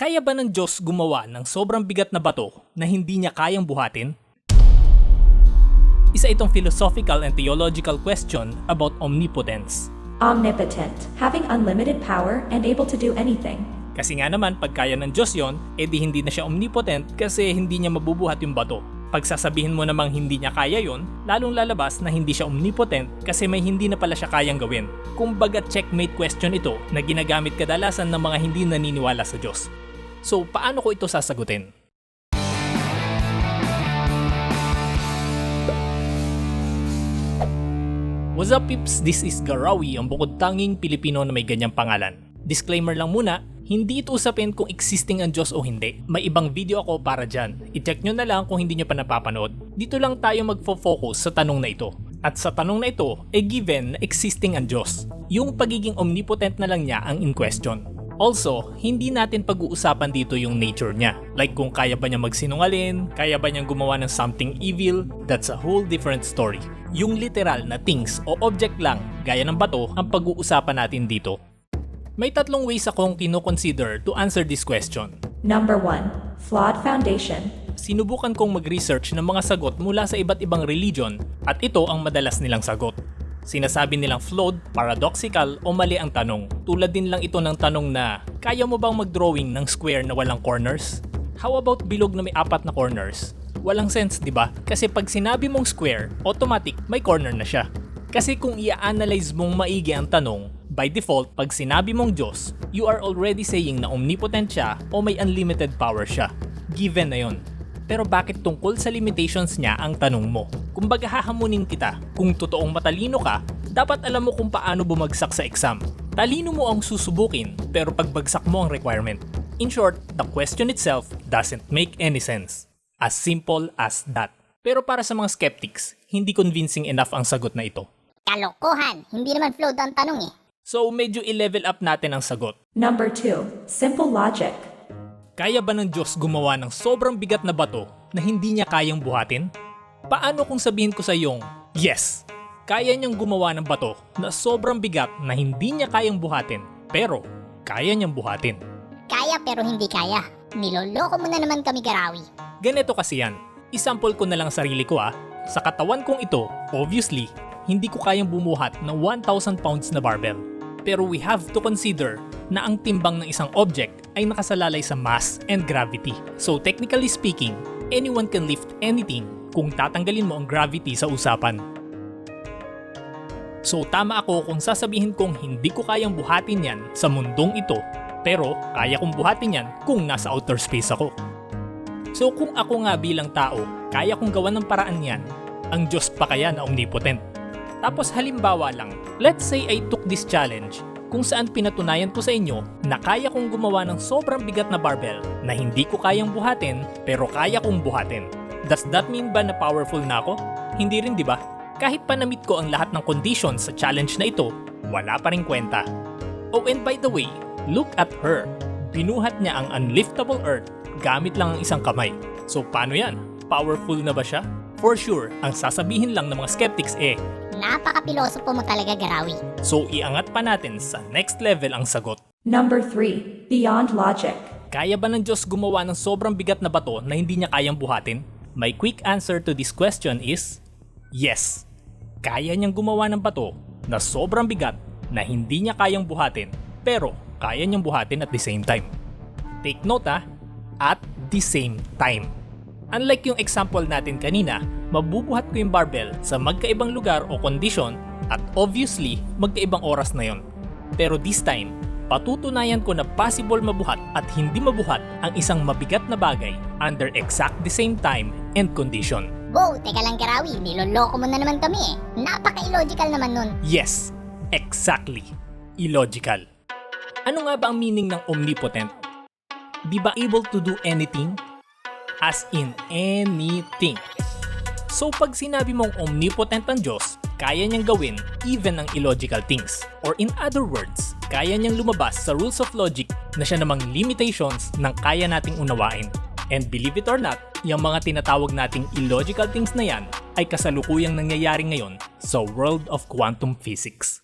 Kaya ba ng Diyos gumawa ng sobrang bigat na bato na hindi niya kayang buhatin? Isa itong philosophical and theological question about omnipotence. Omnipotent, having unlimited power and able to do anything. Kasi nga naman, pag kaya ng Diyos yon, edi hindi na siya omnipotent kasi hindi niya mabubuhat yung bato. Pag sasabihin mo namang hindi niya kaya yon, lalong lalabas na hindi siya omnipotent kasi may hindi na pala siya kayang gawin. Kumbaga checkmate question ito na ginagamit kadalasan ng mga hindi naniniwala sa Diyos. So, paano ko ito sasagutin? What's up peeps? This is Garawi, ang bukod tanging Pilipino na may ganyang pangalan. Disclaimer lang muna, hindi ito usapin kung existing ang Diyos o hindi. May ibang video ako para dyan. I-check nyo na lang kung hindi nyo pa napapanood. Dito lang tayo magfo-focus sa tanong na ito. At sa tanong na ito, ay given na existing ang Diyos. Yung pagiging omnipotent na lang niya ang in question. Also, hindi natin pag-uusapan dito yung nature niya. Like kung kaya ba niya magsinungalin, kaya ba niyang gumawa ng something evil, that's a whole different story. Yung literal na things o object lang, gaya ng bato, ang pag-uusapan natin dito. May tatlong ways akong kinoconsider to answer this question. Number 1. Flawed foundation. Sinubukan kong mag-research ng mga sagot mula sa iba't ibang religion at ito ang madalas nilang sagot. Sinasabi nilang flawed, paradoxical o mali ang tanong. Tulad din lang ito ng tanong na, kaya mo bang mag-drawing ng square na walang corners? How about bilog na may apat na corners? Walang sense, di ba? Kasi pag sinabi mong square, automatic may corner na siya. Kasi kung i-analyze mong maigi ang tanong, by default, pag sinabi mong Diyos, you are already saying na omnipotent siya o may unlimited power siya. Given na yon. Pero bakit tungkol sa limitations niya ang tanong mo? Kumbaga hahamunin kita, kung totoong matalino ka, dapat alam mo kung paano bumagsak sa exam. Talino mo ang susubukin, pero pagbagsak mo ang requirement. In short, the question itself doesn't make any sense. As simple as that. Pero para sa mga skeptics, hindi convincing enough ang sagot na ito. Kalokohan, hindi naman flawed ang tanong eh. So medyo i-level up natin ang sagot. Number 2. Simple logic. Kaya ba ng Diyos gumawa ng sobrang bigat na bato na hindi niya kayang buhatin? Paano kung sabihin ko sa iyong, yes, kaya niyang gumawa ng bato na sobrang bigat na hindi niya kayang buhatin, pero kaya niyang buhatin. Kaya pero hindi kaya. Niloloko mo na naman kami garawi. Ganito kasi yan. Isample ko na lang sarili ko ah. Sa katawan kong ito, obviously, hindi ko kayang bumuhat ng 1,000 pounds na barbell. Pero we have to consider na ang timbang ng isang object ay nakasalalay sa mass and gravity. So technically speaking, anyone can lift anything kung tatanggalin mo ang gravity sa usapan. So tama ako kung sasabihin kong hindi ko kayang buhatin yan sa mundong ito, pero kaya kong buhatin yan kung nasa outer space ako. So kung ako nga bilang tao, kaya kong gawan ng paraan yan, ang Diyos pa kaya na omnipotent. Tapos halimbawa lang, let's say I took this challenge kung saan pinatunayan ko sa inyo na kaya kong gumawa ng sobrang bigat na barbell na hindi ko kayang buhatin pero kaya kong buhatin. Does that mean ba na powerful na ako? Hindi rin di ba? Kahit pa na-meet ko ang lahat ng conditions sa challenge na ito, wala pa rin kwenta. Oh and by the way, look at her. Binuhat niya ang unliftable earth gamit lang ang isang kamay. So paano yan? Powerful na ba siya? For sure, ang sasabihin lang ng mga skeptics eh, Napaka-pilosopo mo talaga garawi. so iangat pa natin sa next level ang sagot. Number 3. Beyond logic. Kaya ba ng Diyos gumawa ng sobrang bigat na bato na hindi niya kayang buhatin? My quick answer to this question is, yes. Kaya niyang gumawa ng bato na sobrang bigat na hindi niya kayang buhatin, pero kaya niyang buhatin at the same time. Take note ah, at the same time. Unlike yung example natin kanina, mabubuhat ko yung barbell sa magkaibang lugar o kondisyon at obviously magkaibang oras na yon. Pero this time, patutunayan ko na possible mabuhat at hindi mabuhat ang isang mabigat na bagay under exact the same time and condition. Wow, teka lang garawi, niloloko mo na naman kami eh. Napaka-illogical naman nun. Yes, exactly. Illogical. Ano nga ba ang meaning ng omnipotent? Di ba able to do anything? As in anything. So pag sinabi mong omnipotent ang Diyos, kaya niyang gawin even ang illogical things. Or in other words, kaya niyang lumabas sa rules of logic na siya namang limitations ng kaya nating unawain. And believe it or not, yung mga tinatawag nating illogical things na yan ay kasalukuyang nangyayari ngayon sa world of quantum physics.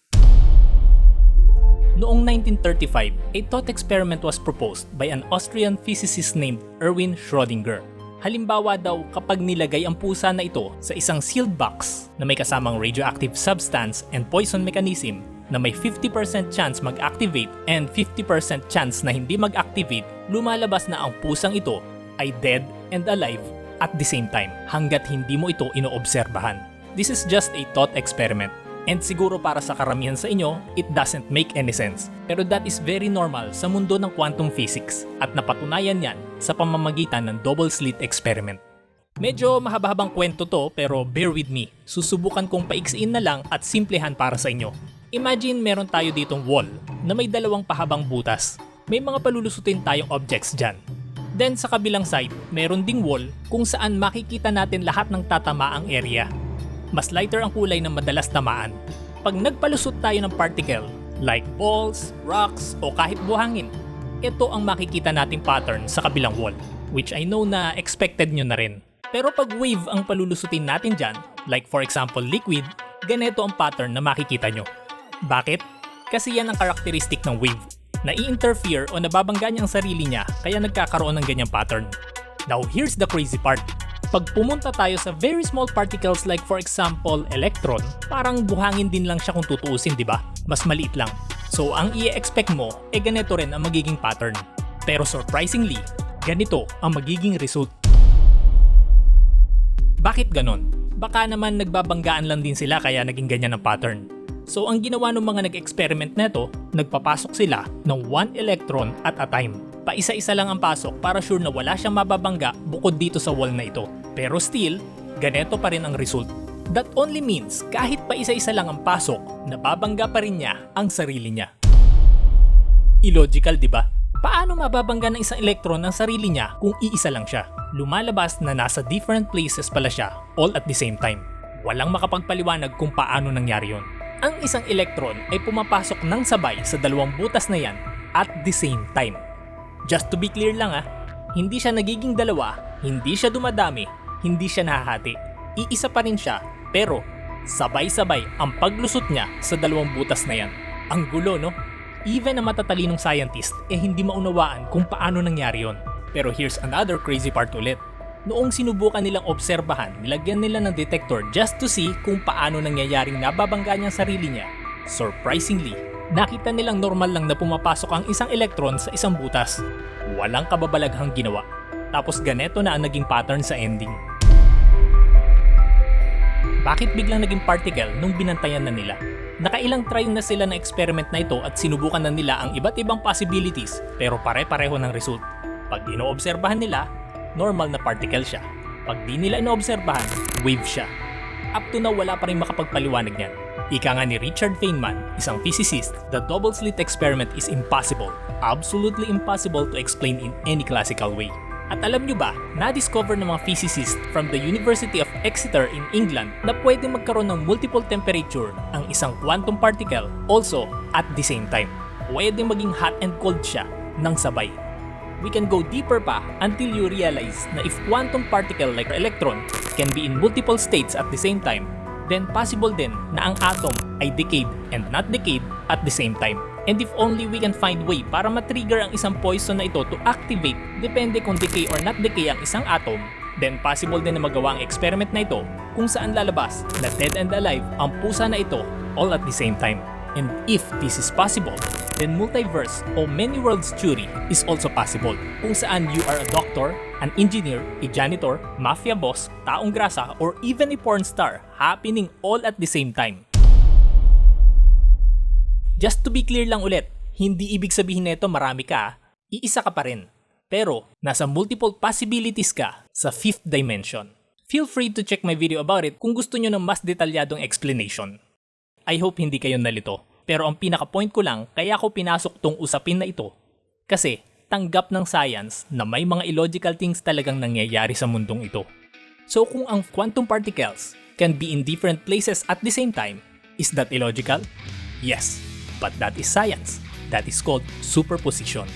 Noong 1935, a thought experiment was proposed by an Austrian physicist named Erwin Schrödinger. Halimbawa daw kapag nilagay ang pusa na ito sa isang sealed box na may kasamang radioactive substance and poison mechanism na may 50% chance mag-activate and 50% chance na hindi mag-activate, lumalabas na ang pusang ito ay dead and alive at the same time hanggat hindi mo ito inoobserbahan. This is just a thought experiment. And siguro para sa karamihan sa inyo, it doesn't make any sense. Pero that is very normal sa mundo ng quantum physics at napatunayan yan sa pamamagitan ng double slit experiment. Medyo mahaba-habang kwento to pero bear with me. Susubukan kong paiksiin na lang at simplehan para sa inyo. Imagine meron tayo ditong wall na may dalawang pahabang butas. May mga palulusutin tayong objects dyan. Then sa kabilang side, meron ding wall kung saan makikita natin lahat ng tatamaang area. Mas lighter ang kulay ng madalas tamaan. Pag nagpalusot tayo ng particle, like balls, rocks, o kahit buhangin, ito ang makikita nating pattern sa kabilang wall, which I know na expected nyo na rin. Pero pag wave ang palulusutin natin dyan, like for example liquid, ganito ang pattern na makikita nyo. Bakit? Kasi yan ang karakteristik ng wave. Nai-interfere o nababangga niya ang sarili niya kaya nagkakaroon ng ganyang pattern. Now here's the crazy part. Pag pumunta tayo sa very small particles like for example electron, parang buhangin din lang siya kung tutuusin, di ba? Mas maliit lang. So ang i-expect mo, eh ganito rin ang magiging pattern. Pero surprisingly, ganito ang magiging result. Bakit ganon? Baka naman nagbabanggaan lang din sila kaya naging ganyan ang pattern. So ang ginawa ng mga nag-experiment neto, nagpapasok sila ng one electron at a time. Paisa-isa lang ang pasok para sure na wala siyang mababangga bukod dito sa wall na ito. Pero still, ganito pa rin ang result. That only means kahit pa isa-isa lang ang pasok, nababangga pa rin niya ang sarili niya. Illogical, di ba? Paano mababangga ng isang electron ang sarili niya kung iisa lang siya? Lumalabas na nasa different places pala siya all at the same time. Walang makapagpaliwanag kung paano nangyari yon. Ang isang electron ay pumapasok ng sabay sa dalawang butas na yan at the same time. Just to be clear lang ah, hindi siya nagiging dalawa, hindi siya dumadami, hindi siya nahahati. Iisa pa rin siya, pero sabay-sabay ang paglusot niya sa dalawang butas na yan. Ang gulo no? Even ang matatalinong scientist eh hindi maunawaan kung paano nangyari yon. Pero here's another crazy part ulit. Noong sinubukan nilang obserbahan, nilagyan nila ng detector just to see kung paano nangyayaring nababangga niya sarili niya. Surprisingly, nakita nilang normal lang na pumapasok ang isang electron sa isang butas. Walang kababalaghang ginawa. Tapos ganito na ang naging pattern sa ending. Bakit biglang naging particle nung binantayan na nila? Nakailang try na sila ng experiment na ito at sinubukan na nila ang iba't ibang possibilities pero pare-pareho ng result. Pag inoobserbahan nila, normal na particle siya. Pag di nila inoobserbahan, wave siya. Up to now wala pa rin makapagpaliwanag niyan. Ika nga ni Richard Feynman, isang physicist, the double slit experiment is impossible, absolutely impossible to explain in any classical way. At alam nyo ba, na-discover ng mga physicists from the University of Exeter in England na pwede magkaroon ng multiple temperature ang isang quantum particle also at the same time. Pwede maging hot and cold siya ng sabay. We can go deeper pa until you realize na if quantum particle like electron can be in multiple states at the same time, then possible din na ang atom ay decayed and not decayed at the same time. And if only we can find way para matrigger ang isang poison na ito to activate, depende kung decay or not decay ang isang atom, then possible din na magawa ang experiment na ito kung saan lalabas na dead and alive ang pusa na ito all at the same time. And if this is possible, then multiverse o many worlds theory is also possible kung saan you are a doctor, an engineer, a janitor, mafia boss, taong grasa, or even a porn star happening all at the same time. Just to be clear lang ulit, hindi ibig sabihin nito marami ka, iisa ka pa rin. Pero nasa multiple possibilities ka sa fifth dimension. Feel free to check my video about it kung gusto nyo ng mas detalyadong explanation. I hope hindi kayo nalito. Pero ang pinaka-point ko lang kaya ko pinasok tong usapin na ito. Kasi tanggap ng science na may mga illogical things talagang nangyayari sa mundong ito. So kung ang quantum particles can be in different places at the same time, is that illogical? Yes, but that is science. That is called superposition.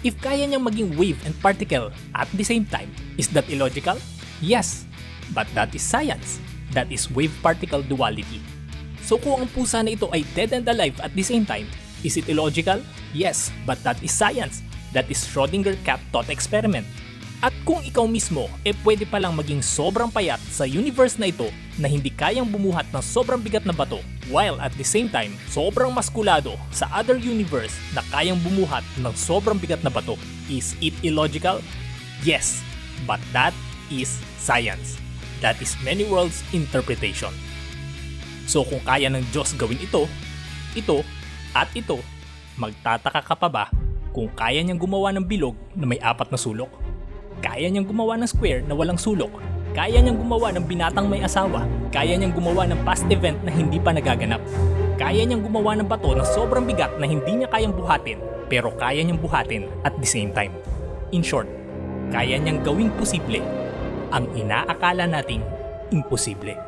If kaya niyang maging wave and particle at the same time, is that illogical? Yes, but that is science. That is wave-particle duality. So kung ang pusa na ito ay dead and alive at the same time, Is it illogical? Yes, but that is science. That is Schrodinger cat thought experiment. At kung ikaw mismo, eh pwede palang maging sobrang payat sa universe na ito na hindi kayang bumuhat ng sobrang bigat na bato, while at the same time, sobrang maskulado sa other universe na kayang bumuhat ng sobrang bigat na bato. Is it illogical? Yes, but that is science. That is many worlds interpretation. So kung kaya ng Diyos gawin ito, ito, at ito, magtataka ka pa ba kung kaya niyang gumawa ng bilog na may apat na sulok? Kaya niyang gumawa ng square na walang sulok? Kaya niyang gumawa ng binatang may asawa? Kaya niyang gumawa ng past event na hindi pa nagaganap? Kaya niyang gumawa ng bato na sobrang bigat na hindi niya kayang buhatin pero kaya niyang buhatin at the same time. In short, kaya niyang gawing posible ang inaakala nating imposible.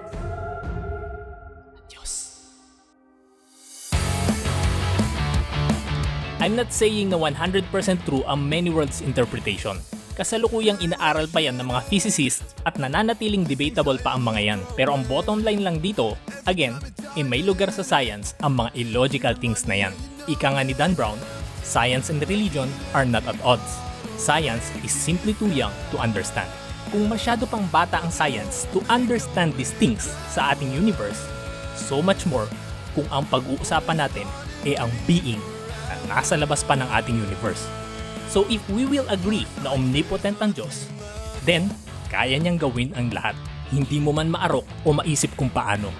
I'm not saying na 100% true ang many worlds interpretation. Kasalukuyang inaaral pa yan ng mga physicists at nananatiling debatable pa ang mga yan. Pero ang bottom line lang dito, again, eh may lugar sa science ang mga illogical things na yan. Ika nga ni Dan Brown, science and religion are not at odds. Science is simply too young to understand. Kung masyado pang bata ang science to understand these things sa ating universe, so much more kung ang pag-uusapan natin ay ang being nasa labas pa ng ating universe. So if we will agree na omnipotent ang Diyos, then kaya niyang gawin ang lahat. Hindi mo man maarok o maisip kung paano.